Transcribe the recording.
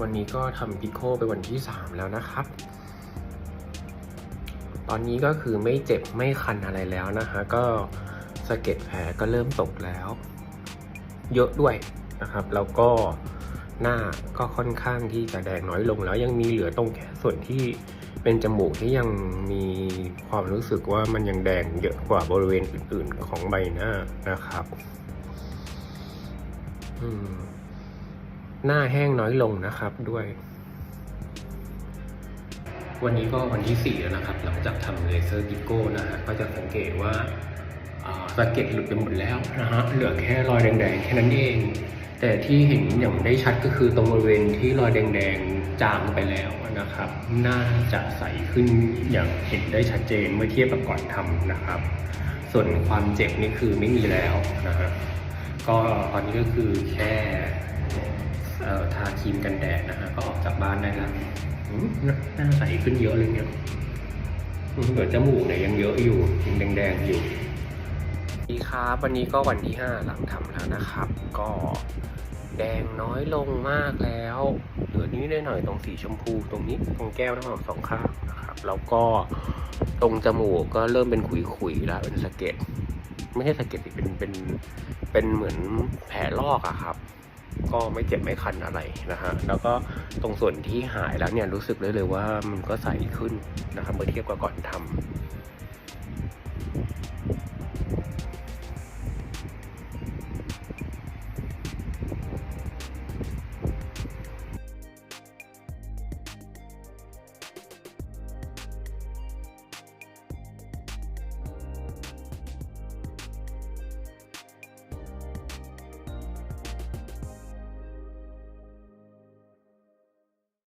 วันนี้ก็ทำพิโคไปวันที่ 3 แล้วนะครับ ตอนนี้ก็คือไม่เจ็บไม่คันอะไรแล้วนะฮะ ก็สะเก็ดแผลก็เริ่มตกแล้ว เยอะด้วยนะครับ แล้วก็หน้าก็ค่อนข้างที่จะแดงน้อยลงแล้วยังมีเหลือตรงแค่ส่วนที่เป็นจมูกที่ยังมีความรู้สึกว่ามันยังแดงเยอะกว่าบริเวณอื่น ๆ ของใบหน้านะครับ อืม หน้าแห้งน้อยลงนะครับด้วย วันนี้ก็วันที่ 4 แล้วนะครับ หลังจากทำเลเซอร์พิโก้นะฮะก็จะสังเกตว่าอ่าสะเก็ดหลุดไปหมดแล้วนะฮะเหลือแค่รอยแดงๆแค่นั้นเอง แต่ที่เห็นอย่างได้ชัดก็คือตรงบริเวณที่รอยแดงๆจางไปแล้วนะครับ น่าจะใสขึ้นอย่างเห็นได้ชัดเจนเมื่อเทียบกับก่อนทำนะครับ ส่วนความเจ็บนี่คือไม่มีแล้วนะฮะก็ตอนนี้ก็คือแค่เอ่อทาค รีมกันแดดนะฮะก็ออกจากบ้านได้แล้วหน้าใสขึ้นเยอะเลยเนี่ยเหลือจมูกเนี่ยยังเยอะอยู่ยังแดงๆอยู่ดีครับวันนี้ก็วันที่ 5 หลังทำแล้วนะครับ ก็แดงน้อยลงมากแล้วเหลือนิดหน่อยตรงสีชมพูตรงนี้ตรงแก้วทั้งสองข้างนะครับ แล้วก็ตรงจมูกก็เริ่มเป็นขุยๆแล้วเป็นสะเก็ดไม่ใช่สะเก็ดเป็นเป็นเป็นเหมือนแผลลอกอะครับ ก็ไม่เจ็บไม่คันอะไรนะฮะ แล้วก็ตรงส่วนที่หายแล้วเนี่ยรู้สึกเลยเลยว่ามันก็ใสขึ้นนะครับเมื่อเทียบกับก่อนทำ